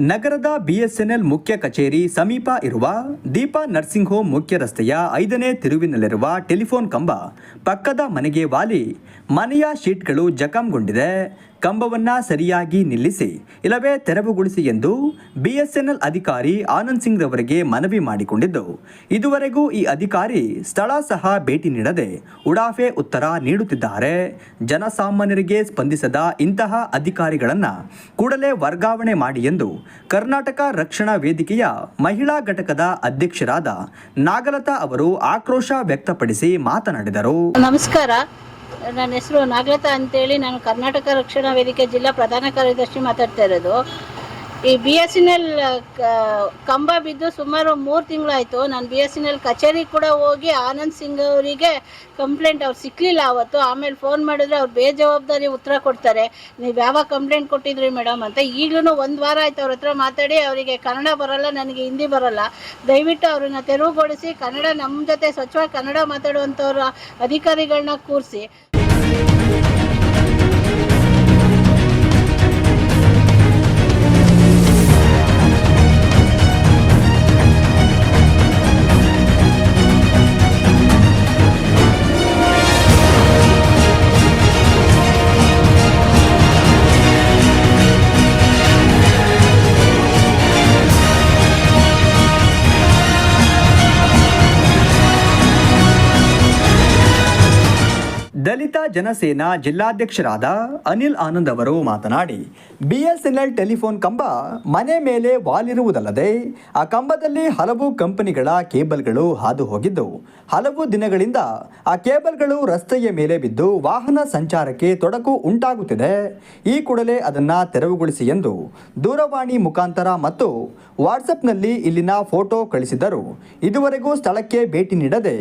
ನಗರದ ಬಿಎಸ್ಎನ್ಎಲ್ ಮುಖ್ಯ ಕಚೇರಿ ಸಮೀಪ ಇರುವ ದೀಪಾ ನರ್ಸಿಂಗ್ ಹೋಮ್ ಮುಖ್ಯ ರಸ್ತೆಯ ಐದನೇ ತಿರುವಿನಲ್ಲಿರುವ ಟೆಲಿಫೋನ್ ಕಂಬ ಪಕ್ಕದ ಮನೆಗೆ ವಾಲಿ ಮನೆಯ ಶೀಟ್ಗಳು ಜಖಂಗೊಂಡಿದೆ. ಕಂಬವನ್ನ ಸರಿಯಾಗಿ ನಿಲ್ಲಿಸಿ, ಇಲ್ಲವೇ ತೆರವುಗೊಳಿಸಿ ಎಂದು ಬಿಎಸ್ಎನ್ಎಲ್ ಅಧಿಕಾರಿ ಆನಂದ್ ಸಿಂಗ್ ರವರಿಗೆ ಮನವಿ ಮಾಡಿಕೊಂಡಿದ್ದು, ಇದುವರೆಗೂ ಈ ಅಧಿಕಾರಿ ಸ್ಥಳ ಸಹ ಭೇಟಿ ನೀಡದೆ ಉಡಾಫೆ ಉತ್ತರ ನೀಡುತ್ತಿದ್ದಾರೆ. ಜನಸಾಮಾನ್ಯರಿಗೆ ಸ್ಪಂದಿಸದ ಇಂತಹ ಅಧಿಕಾರಿಗಳನ್ನು ಕೂಡಲೇ ವರ್ಗಾವಣೆ ಮಾಡಿ ಎಂದು ಕರ್ನಾಟಕ ರಕ್ಷಣಾ ವೇದಿಕೆಯ ಮಹಿಳಾ ಘಟಕದ ಅಧ್ಯಕ್ಷರಾದ ನಾಗಲತಾ ಅವರು ಆಕ್ರೋಶ ವ್ಯಕ್ತಪಡಿಸಿ ಮಾತನಾಡಿದರು. ನಮಸ್ಕಾರ. ನನ್ನ ಹೆಸರು ನಾಗಲತಾ ಅಂತೇಳಿ ನಾನು ಕರ್ನಾಟಕ ರಕ್ಷಣಾ ವೇದಿಕೆ ಜಿಲ್ಲಾ ಪ್ರಧಾನ ಕಾರ್ಯದರ್ಶಿ ಮಾತಾಡ್ತಾ ಇರೋದು. ಈ ಬಿ ಎಸ್ ಎನ್ ಎಲ್ ಕಂಬ ಬಿದ್ದು ಸುಮಾರು ಮೂರು ತಿಂಗಳಾಯಿತು. ನಾನು ಬಿ ಎಸ್ ಎನ್ ಎಲ್ ಕಚೇರಿ ಕೂಡ ಹೋಗಿ ಆನಂದ್ ಸಿಂಗ್ ಅವರಿಗೆ ಕಂಪ್ಲೇಂಟ್ ಅವ್ರು ಸಿಕ್ಕಲಿಲ್ಲ ಅವತ್ತು. ಆಮೇಲೆ ಫೋನ್ ಮಾಡಿದ್ರೆ ಅವ್ರು ಬೇಜವಾಬ್ದಾರಿ ಉತ್ತರ ಕೊಡ್ತಾರೆ. ನೀವು ಯಾವಾಗ ಕಂಪ್ಲೇಂಟ್ ಕೊಟ್ಟಿದ್ರಿ ಮೇಡಮ್ ಅಂತ. ಈಗಲೂ ಒಂದು ವಾರ ಆಯ್ತು ಅವ್ರ ಹತ್ರ ಮಾತಾಡಿ, ಅವರಿಗೆ ಕನ್ನಡ ಬರಲ್ಲ, ನನಗೆ ಹಿಂದಿ ಬರಲ್ಲ. ದಯವಿಟ್ಟು ಅವ್ರನ್ನ ತೆರವುಗೊಳಿಸಿ, ಕನ್ನಡ ನಮ್ಮ ಜೊತೆ ಸ್ವಚ್ಛವಾಗಿ ಕನ್ನಡ ಮಾತಾಡುವಂಥವ್ರ ಅಧಿಕಾರಿಗಳನ್ನ ಕೂರಿಸಿ. ದಲಿತ ಜನಸೇನಾ ಜಿಲ್ಲಾಧ್ಯಕ್ಷರಾದ ಅನಿಲ್ ಆನಂದ್ ಅವರು ಮಾತನಾಡಿ, ಬಿಎಸ್ಎನ್ಎಲ್ ಟೆಲಿಫೋನ್ ಕಂಬ ಮನೆ ಮೇಲೆ ವಾಲಿರುವುದಲ್ಲದೆ, ಆ ಕಂಬದಲ್ಲಿ ಹಲವು ಕಂಪನಿಗಳ ಕೇಬಲ್ಗಳು ಹಾದು ಹೋಗಿದ್ದು ಹಲವು ದಿನಗಳಿಂದ ಆ ಕೇಬಲ್ಗಳು ರಸ್ತೆಯ ಮೇಲೆ ಬಿದ್ದು ವಾಹನ ಸಂಚಾರಕ್ಕೆ ತೊಡಕು ಉಂಟಾಗುತ್ತಿದೆ. ಈ ಕೂಡಲೇ ಅದನ್ನು ತೆರವುಗೊಳಿಸಿ ಎಂದು ದೂರವಾಣಿ ಮುಖಾಂತರ ಮತ್ತು ವಾಟ್ಸಪ್ನಲ್ಲಿ ಇಲ್ಲಿನ ಫೋಟೋ ಕಳಿಸಿದರು. ಇದುವರೆಗೂ ಸ್ಥಳಕ್ಕೆ ಭೇಟಿ ನೀಡದೆ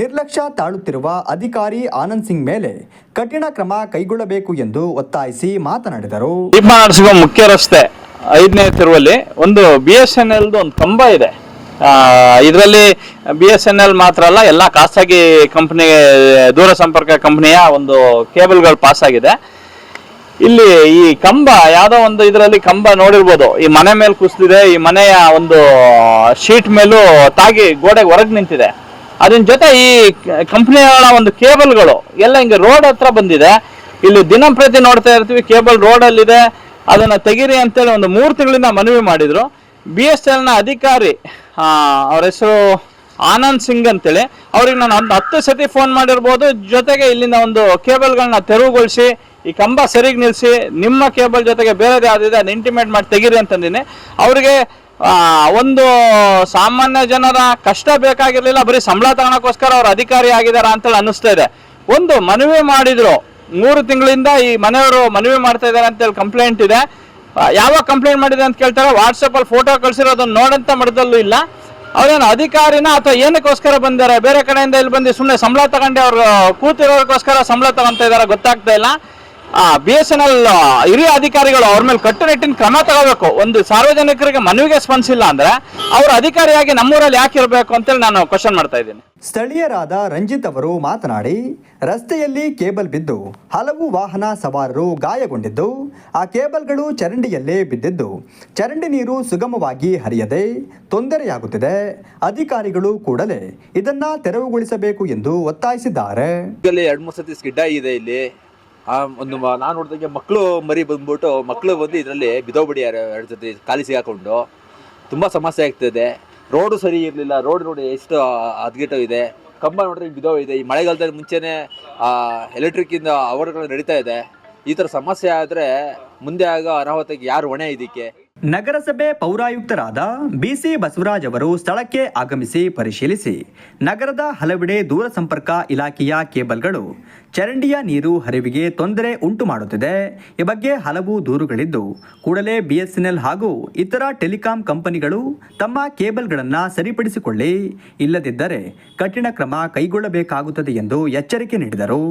ನಿರ್ಲಕ್ಷ್ಯ ತಾಳುತ್ತಿರುವ ಅಧಿಕಾರಿ ಆನಂದ್ ಸಿಂಗ್ ಮೇಲೆ ಕಠಿಣ ಕ್ರಮ ಕೈಗೊಳ್ಳಬೇಕು ಎಂದು ಒತ್ತಾಯಿಸಿ ಮಾತನಾಡಿದರು. ಮುಖ್ಯ ರಸ್ತೆ ಐದನೇ ತಿರುವಲ್ಲಿ ಒಂದು ಬಿ ಎಸ್ ಎನ್ ಎಲ್ದು ಒಂದು ಕಂಬ ಇದೆ. ಇದರಲ್ಲಿ ಬಿ ಎಸ್ ಎನ್ ಎಲ್ ಮಾತ್ರ ಅಲ್ಲ, ಎಲ್ಲ ಖಾಸಗಿ ಕಂಪ್ನಿ ದೂರ ಸಂಪರ್ಕ ಕಂಪ್ನಿಯ ಒಂದು ಕೇಬಲ್ಗಳು ಪಾಸ್ ಆಗಿದೆ. ಇಲ್ಲಿ ಈ ಕಂಬ, ಯಾವ್ದೋ ಒಂದು ಇದರಲ್ಲಿ ಕಂಬ ನೋಡಿರ್ಬೋದು. ಈ ಮನೆ ಮೇಲೆ ಕುಸಿದಿದೆ ಈ ಮನೆಯ ಒಂದು ಶೀಟ್ ಮೇಲೂ ತಾಗಿ ಗೋಡೆಗೆ ಹೊರಗೆ ನಿಂತಿದೆ. ಅದ್ರ ಜೊತೆ ಈ ಕಂಪ್ನಿಗಳ ಒಂದು ಕೇಬಲ್ಗಳು, ಎಲ್ಲ ಹಿಂಗೆ ರೋಡ್ ಹತ್ರ ಬಂದಿದೆ. ಇಲ್ಲಿ ದಿನಂಪ್ರತಿ ನೋಡ್ತಾ ಇರ್ತೀವಿ, ಕೇಬಲ್ ರೋಡಲ್ಲಿದೆ. ಅದನ್ನ ತೆಗೀರಿ ಅಂತೇಳಿ ಒಂದು ಮೂರು ತಿಂಗಳಿಂದ ಮನವಿ ಮಾಡಿದ್ರು. ಬಿ ಎಸ್ ಎಲ್ನ ಅಧಿಕಾರಿ ಅವರ ಹೆಸರು ಆನಂದ್ ಸಿಂಗ್ ಅಂತೇಳಿ, ಅವ್ರಿಗೆ ನಾನು ಒಂದು ಹತ್ತು ಸತಿ ಫೋನ್ ಮಾಡಿರ್ಬೋದು. ಜೊತೆಗೆ ಇಲ್ಲಿಂದ ಒಂದು ಕೇಬಲ್ಗಳನ್ನ ತೆರವುಗೊಳಿಸಿ ಈ ಕಂಬ ಸರಿಗೆ ನಿಲ್ಲಿಸಿ ನಿಮ್ಮ ಕೇಬಲ್ ಜೊತೆಗೆ ಬೇರೆದು ಯಾವ್ದಿದೆ ಅದು ಇಂಟಿಮೇಟ್ ಮಾಡಿ ತೆಗೀರಿ ಅಂತಂದಿನಿ. ಅವರಿಗೆ ಒಂದು ಸಾಮಾನ್ಯ ಜನರ ಕಷ್ಟ ಬೇಕಾಗಿರ್ಲಿಲ್ಲ, ಬರೀ ಸಂಬಳ ತಗೋಣಕ್ಕೋಸ್ಕರ ಅವ್ರು ಅಧಿಕಾರಿ ಆಗಿದ್ದಾರೆ ಅಂತೇಳಿ ಅನ್ನಿಸ್ತಾ ಇದೆ. ಒಂದು, ಮನವಿ ಮಾಡಿದ್ರು. ಮೂರು ತಿಂಗಳಿಂದ ಈ ಮನೆಯವರು ಮನವಿ ಮಾಡ್ತಾ ಇದ್ದಾರೆ ಅಂತೇಳಿ ಕಂಪ್ಲೇಂಟ್ ಇದೆ. ಯಾವಾಗ ಕಂಪ್ಲೇಂಟ್ ಮಾಡಿದೆ ಅಂತ ಕೇಳ್ತಾರೆ ವಾಟ್ಸಪ್ ಅಲ್ಲಿ ಫೋಟೋ ಕಳ್ಸಿರೋದನ್ನ ನೋಡಂತ ಮಟ್ಟದಲ್ಲೂ ಇಲ್ಲ. ಅವ್ರೇನು ಅಧಿಕಾರಿನ ಅಥವಾ ಏನಕ್ಕೋಸ್ಕರ ಬಂದಾರೆ ಬೇರೆ ಕಡೆಯಿಂದ ಇಲ್ಲಿ ಬಂದು ಸುಮ್ಮನೆ ಸಂಬಳ ತಗೊಂಡೆ ಅವ್ರು ಕೂತಿರೋದಕ್ಕೋಸ್ಕರ ಸಂಬಳ ತಗೊಂತ ಇದ್ದಾರೆ ಗೊತ್ತಾಗ್ತಾ ಇಲ್ಲ. ಬಿ ಎಸ್ ಎನ್ ಎಲ್ ಹಿರಿಯ ಅಧಿಕಾರಿಗಳು ಅವ್ರ ಮೇಲೆ ಕಟ್ಟುನಿಟ್ಟಿನ ಕ್ರಮ ತಗೋಬೇಕು. ಒಂದು ಸಾರ್ವಜನಿಕರಿಗೆ ಮನವಿಗೆ ಸ್ಪಂದಿಸಿಲ್ಲ ಅಂದ್ರೆ ಅವ್ರ ಅಧಿಕಾರಿಯಾಗಿ ನಮ್ಮೂರಲ್ಲಿ ಯಾಕೆ ಇರಬೇಕು ಅಂತೇಳಿ ನಾನು ಕ್ವಶನ್ ಮಾಡ್ತಾ ಇದ್ದೀನಿ. ಸ್ಥಳೀಯರಾದ ರಂಜಿತ್ ಅವರು ಮಾತನಾಡಿ ರಸ್ತೆಯಲ್ಲಿ ಕೇಬಲ್ ಬಿದ್ದು ಹಲವು ವಾಹನ ಸವಾರರು ಗಾಯಗೊಂಡಿದ್ದು ಆ ಕೇಬಲ್ಗಳು ಚರಂಡಿಯಲ್ಲೇ ಬಿದ್ದಿದ್ದು ಚರಂಡಿ ನೀರು ಸುಗಮವಾಗಿ ಹರಿಯದೆ ತೊಂದರೆಯಾಗುತ್ತಿದೆ. ಅಧಿಕಾರಿಗಳು ಕೂಡಲೇ ಇದನ್ನ ತೆರವುಗೊಳಿಸಬೇಕು ಎಂದು ಒತ್ತಾಯಿಸಿದ್ದಾರೆ. ಇಲ್ಲಿ ಎರಡು ಮೂರು ಸತಿ ಸ್ಕಿಡ್ಡ ಇದೆ ಇಲ್ಲಿ. ಆ, ಒಂದು ನಾನು ನೋಡಿದಾಗೆ ಮಕ್ಕಳು ಮರಿ ಬಂದ್ಬಿಟ್ಟು ಮಕ್ಕಳು ಬಂದು ಇದರಲ್ಲಿ ಬಿದೋಗ್ಬಿಡಿಯಾರೆ ಎರಡು ಜೊತೆ ಖಾಲಿ ಸಿಗಾಕೊಂಡು. ತುಂಬ ಸಮಸ್ಯೆ ಆಗ್ತಿದೆ. ರೋಡು ಸರಿ ಇರಲಿಲ್ಲ, ರೋಡ್ ನೋಡಿ ಎಷ್ಟು ಹದ್ಗೆಟ್ಟು ಇದೆ. ಕಂಬ ನೋಡಿದ್ರೆ ಬಿದೋ ಇದೆ ಈ ಮಳೆಗಾಲದಲ್ಲಿ ಮುಂಚೆನೆ, ಆ ಎಲೆಕ್ಟ್ರಿಕ್ ಇಂದ ಅವರ್ಗಳು ನಡೀತಾ ಇದೆ. ಈ ಥರ ಸಮಸ್ಯೆ ಆದರೆ ಮುಂದೆ ಆಗ ಅನಾಹುತಕ್ಕೆ ಯಾರು ಹೊಣೆ ಇದಕ್ಕೆ? ನಗರಸಭೆ ಪೌರಾಯುಕ್ತರಾದ ಬಿಸಿ ಬಸವರಾಜ್ ಅವರು ಸ್ಥಳಕ್ಕೆ ಆಗಮಿಸಿ ಪರಿಶೀಲಿಸಿ. ನಗರದ ಹಲವೆಡೆ ದೂರಸಂಪರ್ಕ ಇಲಾಖೆಯ ಕೇಬಲ್ಗಳು, ಚರಂಡಿಯ ನೀರು ಹರಿವಿಗೆ ತೊಂದರೆ ಉಂಟು ಮಾಡುತ್ತಿದೆ. ಈ ಬಗ್ಗೆ ಹಲವು ದೂರುಗಳಿದ್ದು, ಕೂಡಲೇ ಬಿಎಸ್ಎನ್ಎಲ್ ಹಾಗೂ ಇತರ ಟೆಲಿಕಾಂ ಕಂಪನಿಗಳು ತಮ್ಮ ಕೇಬಲ್ಗಳನ್ನು ಸರಿಪಡಿಸಿಕೊಳ್ಳಿ. ಇಲ್ಲದಿದ್ದರೆ ಕಠಿಣ ಕ್ರಮ ಕೈಗೊಳ್ಳಬೇಕಾಗುತ್ತದೆ ಎಂದು ಎಚ್ಚರಿಕೆ ನೀಡಿದರು.